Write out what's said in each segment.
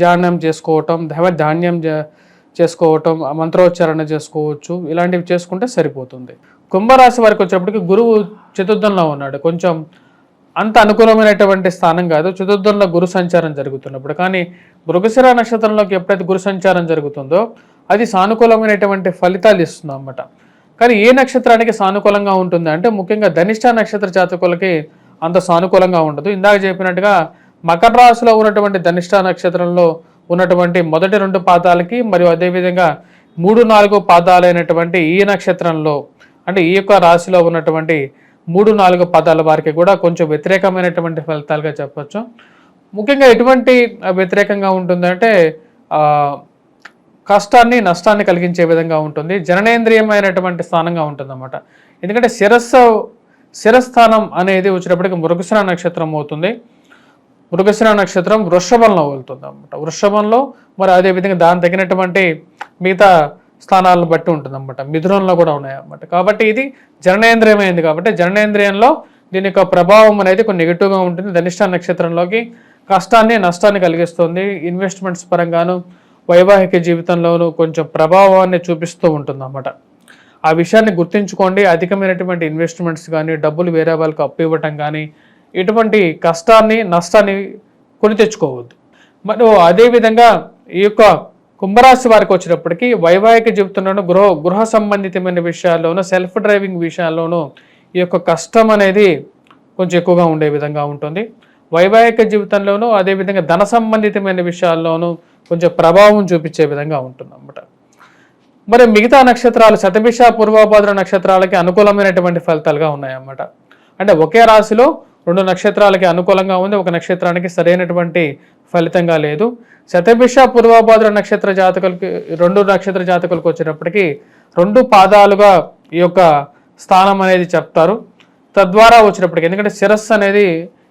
ధ్యానం చేసుకోవటం దైవ ధాన్యం చేసుకోవటం మంత్రోచ్చారణ చేసుకోవచ్చు. ఇలాంటివి చేసుకుంటే సరిపోతుంది. కుంభరాశి వారికి వచ్చేప్పటికి గురువు చతుర్థంలో ఉన్నాడు. కొంచెం అంత అనుకూలమైనటువంటి స్థానం కాదు. చతుర్థంలో గురు సంచారం జరుగుతున్నప్పుడు. కానీ మృగశిర నక్షత్రంలోకి ఎప్పుడైతే గురు సంచారం జరుగుతుందో అది సానుకూలమైనటువంటి ఫలితాలు ఇస్తుంది అన్నమాట. కానీ ఏ నక్షత్రానికి సానుకూలంగా ఉంటుంది అంటే ముఖ్యంగా ధనిష్ట నక్షత్ర జాతకులకి అంత సానుకూలంగా ఉండదు. ఇందాక చెప్పినట్టుగా మకర రాశిలో ఉన్నటువంటి ధనిష్ట నక్షత్రంలో ఉన్నటువంటి మొదటి రెండు పాదాలకి మరియు అదేవిధంగా మూడు నాలుగు పాదాలైనటువంటి ఈ నక్షత్రంలో అంటే ఈ యొక్క రాశిలో ఉన్నటువంటి మూడు నాలుగు పాదాల వారికి కూడా కొంచెం వ్యతిరేకమైనటువంటి ఫలితాలుగా చెప్పచ్చు. ముఖ్యంగా ఎటువంటి వ్యతిరేకంగా ఉంటుందంటే కష్టాన్ని నష్టాన్ని కలిగించే విధంగా ఉంటుంది. జననేంద్రియమైనటువంటి స్థానంగా ఉంటుందన్నమాట. ఎందుకంటే శిరస్సు శిరస్థానం అనేది వచ్చినప్పటికీ మృగశిర నక్షత్రం అవుతుంది. మృగశిర నక్షత్రం వృషభంలో వెళ్తుంది అనమాట వృషభంలో మరి అదేవిధంగా దాని తగినటువంటి మిగతా స్థానాలను బట్టి ఉంటుంది అనమాట మిథునంలో కూడా ఉన్నాయి అన్నమాట. కాబట్టి ఇది జననేంద్రియమైంది కాబట్టి జననేంద్రియంలో దీని యొక్క ప్రభావం అనేది కొన్ని నెగిటివ్గా ఉంటుంది. ధనిష్ట నక్షత్రంలోకి కష్టాన్ని నష్టాన్ని కలిగిస్తుంది. ఇన్వెస్ట్మెంట్స్ పరంగాను వైవాహిక జీవితంలోనూ కొంచెం ప్రభావాన్ని చూపిస్తూ ఉంటుంది అన్నమాట. ఆ విషయాన్ని గుర్తుంచుకోండి. అధికమైనటువంటి ఇన్వెస్ట్మెంట్స్ కానీ డబ్బులు వేరే వాళ్ళకి అప్పు ఇవ్వటం కానీ ఇటువంటి కష్టాన్ని నష్టాన్ని కొని తెచ్చుకోవద్దు. మరి అదేవిధంగా ఈ యొక్క కుంభరాశి వారికి వచ్చినప్పటికీ వైవాహిక జీవితంలోనూ గృహ గృహ సంబంధితమైన విషయాల్లోనూ సెల్ఫ్ డ్రైవింగ్ విషయాల్లోనూ ఈ యొక్క కష్టం అనేది కొంచెం ఎక్కువగా ఉండే విధంగా ఉంటుంది. వైవాహిక జీవితంలోనూ అదేవిధంగా ధన సంబంధితమైన విషయాల్లోనూ కొంచెం ప్రభావం చూపించే విధంగా ఉంటుంది అన్నమాట మరి మిగతా నక్షత్రాలు శతభిష పూర్వభద్ర నక్షత్రాలకి అనుకూలమైనటువంటి ఫలితాలుగా ఉన్నాయన్నమాట. అంటే ఒకే రాశిలో రెండు నక్షత్రాలకి అనుకూలంగా ఉంది. ఒక నక్షత్రానికి సరైనటువంటి ఫలితంగా లేదు. శతభిష పూర్వభద్ర నక్షత్ర జాతకులకి రెండు నక్షత్ర జాతకులకు వచ్చేటప్పటికి రెండు పాదాలుగా ఈ యొక్క స్థానం అనేది చెప్తారు. తద్వారా వచ్చినప్పటికీ ఎందుకంటే శిరస్సు అనేది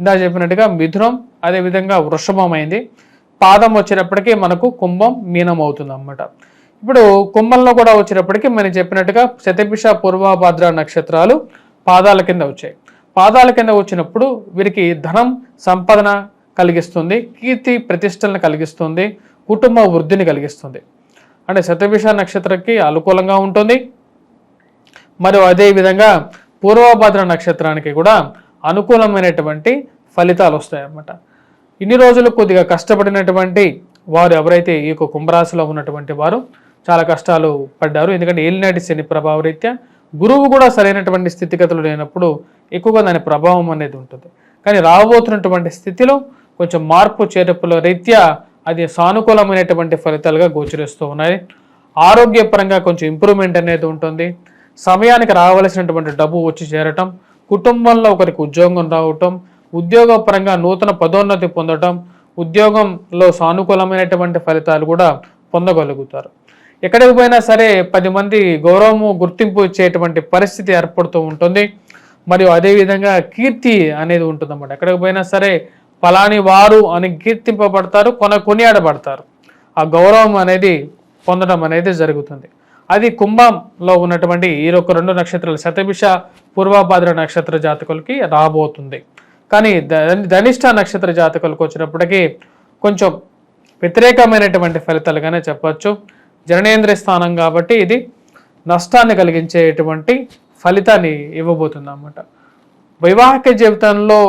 ఇందా చెప్పినట్టుగా మిథునం అదేవిధంగా వృషభం అయింది పాదం వచ్చినప్పటికీ మనకు కుంభం మీనం అవుతుంది అన్నమాట ఇప్పుడు కుంభంలో కూడా వచ్చేటప్పటికి మనం చెప్పినట్టుగా శతభిష పూర్వభద్ర నక్షత్రాలు పాదాల కింద వచ్చాయి. పాదాల కింద వచ్చినప్పుడు వీరికి ధనం సంపదన కలిగిస్తుంది కీర్తి ప్రతిష్టలను కలిగిస్తుంది కుటుంబ వృద్ధిని కలిగిస్తుంది. అంటే శతభిష నక్షత్రకి అనుకూలంగా ఉంటుంది. మరియు అదేవిధంగా పూర్వభద్ర నక్షత్రానికి కూడా అనుకూలమైనటువంటి ఫలితాలు వస్తాయన్నమాట ఇన్ని రోజులు కొద్దిగా కష్టపడినటువంటి వారు ఎవరైతే ఈ యొక్క కుంభరాశిలో ఉన్నటువంటి వారు చాలా కష్టాలు పడ్డారు. ఎందుకంటే ఏలినాటి శని ప్రభావ రీత్యా గురువు కూడా సరైనటువంటి స్థితిగతులు లేనప్పుడు ఎక్కువగా దాని ప్రభావం అనేది ఉంటుంది. కానీ రాబోతున్నటువంటి స్థితిలో కొంచెం మార్పు చేర్పుల రీత్యా అది సానుకూలమైనటువంటి ఫలితాలుగా గోచరిస్తూ ఉన్నాయి. ఆరోగ్యపరంగా కొంచెం ఇంప్రూవ్మెంట్ అనేది ఉంటుంది. సమయానికి రావలసినటువంటి డబ్బు వచ్చి చేరటం కుటుంబంలో ఒకరికి ఉద్యోగం రావటం ఉద్యోగపరంగా నూతన పదోన్నతి పొందటం ఉద్యోగంలో సానుకూలమైనటువంటి ఫలితాలు కూడా పొందగలుగుతారు. ఎక్కడికి పోయినా సరే పది మంది గౌరవము గుర్తింపు ఇచ్చేటువంటి పరిస్థితి ఏర్పడుతూ ఉంటుంది. మరియు అదేవిధంగా కీర్తి అనేది ఉంటుందన్నమాట. ఎక్కడికి పోయినా సరే ఫలాని వారు అని కీర్తింపబడతారు కొన కొనియాడబడతారు. ఆ గౌరవం అనేది పొందడం అనేది జరుగుతుంది. అది కుంభంలో ఉన్నటువంటి ఈ యొక్క రెండు నక్షత్రాలు శతభిష పూర్వభాద్ర నక్షత్ర జాతకులకి రాబోతుంది. కానీ ధనిష్ట నక్షత్ర జాతకులకు వచ్చినప్పటికీ కొంచెం వ్యతిరేకమైనటువంటి ఫలితాలుగానే చెప్పచ్చు. జననేంద్ర స్థానం కాబట్టి ఇది నష్టాన్ని కలిగించేటువంటి ఫలితాన్ని ఇవ్వబోతుంది అన్నమాట వైవాహిక జీవితంలో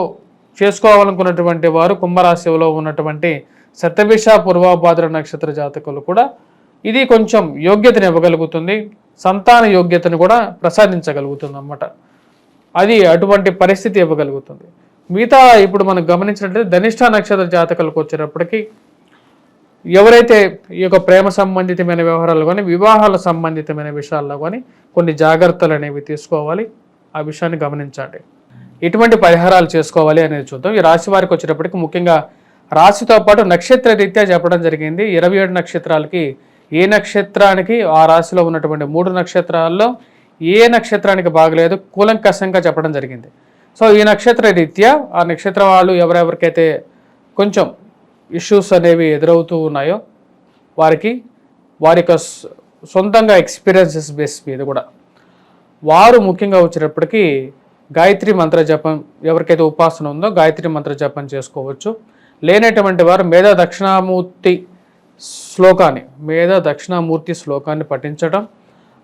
చేసుకోవాలనుకున్నటువంటి వారు కుంభరాశిలో ఉన్నటువంటి శతభిష పూర్వభాద్ర నక్షత్ర జాతకులు కూడా ఇది కొంచెం యోగ్యతను ఇవ్వగలుగుతుంది. సంతాన యోగ్యతను కూడా ప్రసాదించగలుగుతుంది అన్నమాట అది అటువంటి పరిస్థితి ఇవ్వగలుగుతుంది. మిగతా ఇప్పుడు మనం గమనించినట్లయితే ధనిష్ట నక్షత్ర జాతకులకు వచ్చేటప్పటికి ఎవరైతే ఈ యొక్క ప్రేమ సంబంధితమైన వ్యవహారాలు కానీ వివాహాల సంబంధితమైన విషయాల్లో కానీ కొన్ని జాగ్రత్తలు అనేవి తీసుకోవాలి. ఆ విషయాన్ని గమనించండి. ఎటువంటి పరిహారాలు చేసుకోవాలి అనేది చూద్దాం. ఈ రాశి వారికి వచ్చేటప్పటికి ముఖ్యంగా రాశితో పాటు నక్షత్ర రీత్యా చెప్పడం జరిగింది. ఇరవై ఏడు నక్షత్రాలకి ఏ నక్షత్రానికి ఆ రాశిలో ఉన్నటువంటి మూడు నక్షత్రాల్లో ఏ నక్షత్రానికి బాగలేదు కూలంకషంగా చెప్పడం జరిగింది. సో ఈ నక్షత్ర రీత్యా ఆ నక్షత్ర వాళ్ళు ఎవరెవరికైతే కొంచెం ఇష్యూస్ అనేవి ఎదురవుతూ ఉన్నాయో వారికి వారి యొక్క సొంతంగా ఎక్స్పీరియన్సెస్ బేస్ మీద కూడా. వారు ముఖ్యంగా వచ్చినప్పటికీ గాయత్రి మంత్ర జపం ఎవరికైతే ఉపాసన ఉందో గాయత్రి మంత్ర జపం చేసుకోవచ్చు. లేనటువంటి వారు మేధా దక్షిణామూర్తి శ్లోకాన్ని మేధ దక్షిణామూర్తి శ్లోకాన్ని పఠించడం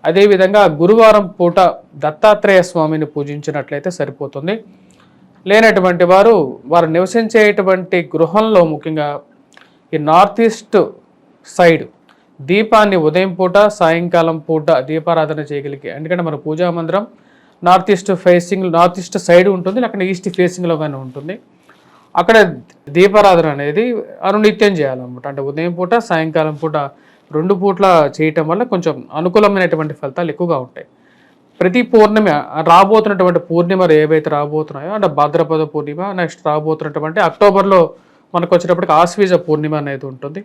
అదేవిధంగా గురువారం పూట దత్తాత్రేయ స్వామిని పూజించినట్లయితే సరిపోతుంది. లేనటువంటి వారు వారు నివసించేటువంటి గృహంలో ముఖ్యంగా ఈ నార్త్ ఈస్ట్ సైడ్ దీపాన్ని ఉదయం పూట సాయంకాలం పూట దీపారాధన చేయగలిగి ఎందుకంటే మన పూజా మందిరం north east facing north east side ఉంటుంది అక్కడ ఈస్ట్ ఫేసింగ్లో కానీ ఉంటుంది. అక్కడ దీపారాధన అనేది అనునిత్యం చేయాలన్నమాట. అంటే ఉదయం పూట సాయంకాలం పూట రెండు పూట్ల చేయటం వల్ల కొంచెం అనుకూలమైనటువంటి ఫలితాలు ఎక్కువగా ఉంటాయి. ప్రతి పూర్ణిమ రాబోతున్నటువంటి పూర్ణిమలు ఏవైతే రాబోతున్నాయో అంటే భాద్రపద పూర్ణిమ నెక్స్ట్ రాబోతున్నటువంటి అక్టోబర్లో మనకు వచ్చేటప్పటికి ఆశ్వీజ పూర్ణిమ అనేది ఉంటుంది.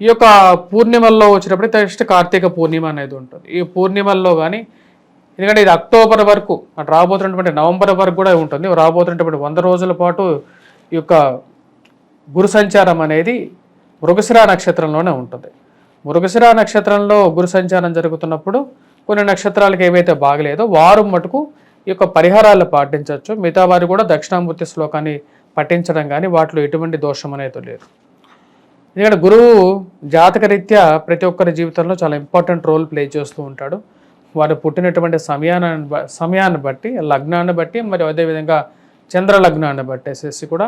ఈ యొక్క పూర్ణిమల్లో వచ్చినప్పుడు నెక్స్ట్ కార్తీక పూర్ణిమ అనేది ఉంటుంది. ఈ పూర్ణిమల్లో కానీ ఎందుకంటే ఇది అక్టోబర్ వరకు అంటే రాబోతున్నటువంటి నవంబర్ వరకు కూడా ఉంటుంది. రాబోతున్నటువంటి వంద రోజుల పాటు ఈ యొక్క గురు సంచారం అనేది మృగశిరా నక్షత్రంలోనే ఉంటుంది. మృగశిరా నక్షత్రంలో గురు సంచారం జరుగుతున్నప్పుడు కొన్ని నక్షత్రాలకు ఏవైతే బాగలేదో వారు మటుకు ఈ యొక్క పరిహారాలు పాటించవచ్చు. మిగతా వారు కూడా దక్షిణామూర్తి శ్లోకాన్ని పఠించడం కానీ వాటిలో ఎటువంటి దోషం అనేది లేదు. ఎందుకంటే గురువు జాతకరీత్యా ప్రతి ఒక్కరి జీవితంలో చాలా ఇంపార్టెంట్ రోల్ ప్లే చేస్తూ ఉంటాడు. వారు పుట్టినటువంటి సమయాన్ని సమయాన్ని బట్టి లగ్నాన్ని బట్టి మరి అదేవిధంగా చంద్ర లగ్నాన్ని బట్టేసేసి కూడా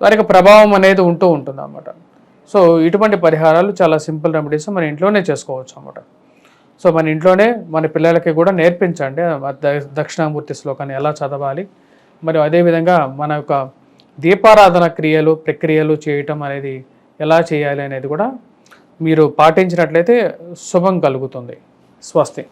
వారికి ప్రభావం అనేది ఉంటూ ఉంటుంది అన్నమాట సో ఇటువంటి పరిహారాలు చాలా సింపుల్ రెమెడీస్ మన ఇంట్లోనే చేసుకోవచ్చు అన్నమాట. సో మన ఇంట్లోనే మన పిల్లలకి కూడా నేర్పించండి. ద- దక్షిణామూర్తి శ్లోకాన్ని ఎలా చదవాలి? మరి అదేవిధంగా మన యొక్క దీపారాధన క్రియలు ప్రక్రియలు చేయటం అనేది ఎలా చేయాలి అనేది కూడా మీరు పాటించినట్లయితే శుభం కలుగుతుంది. స్వస్తి.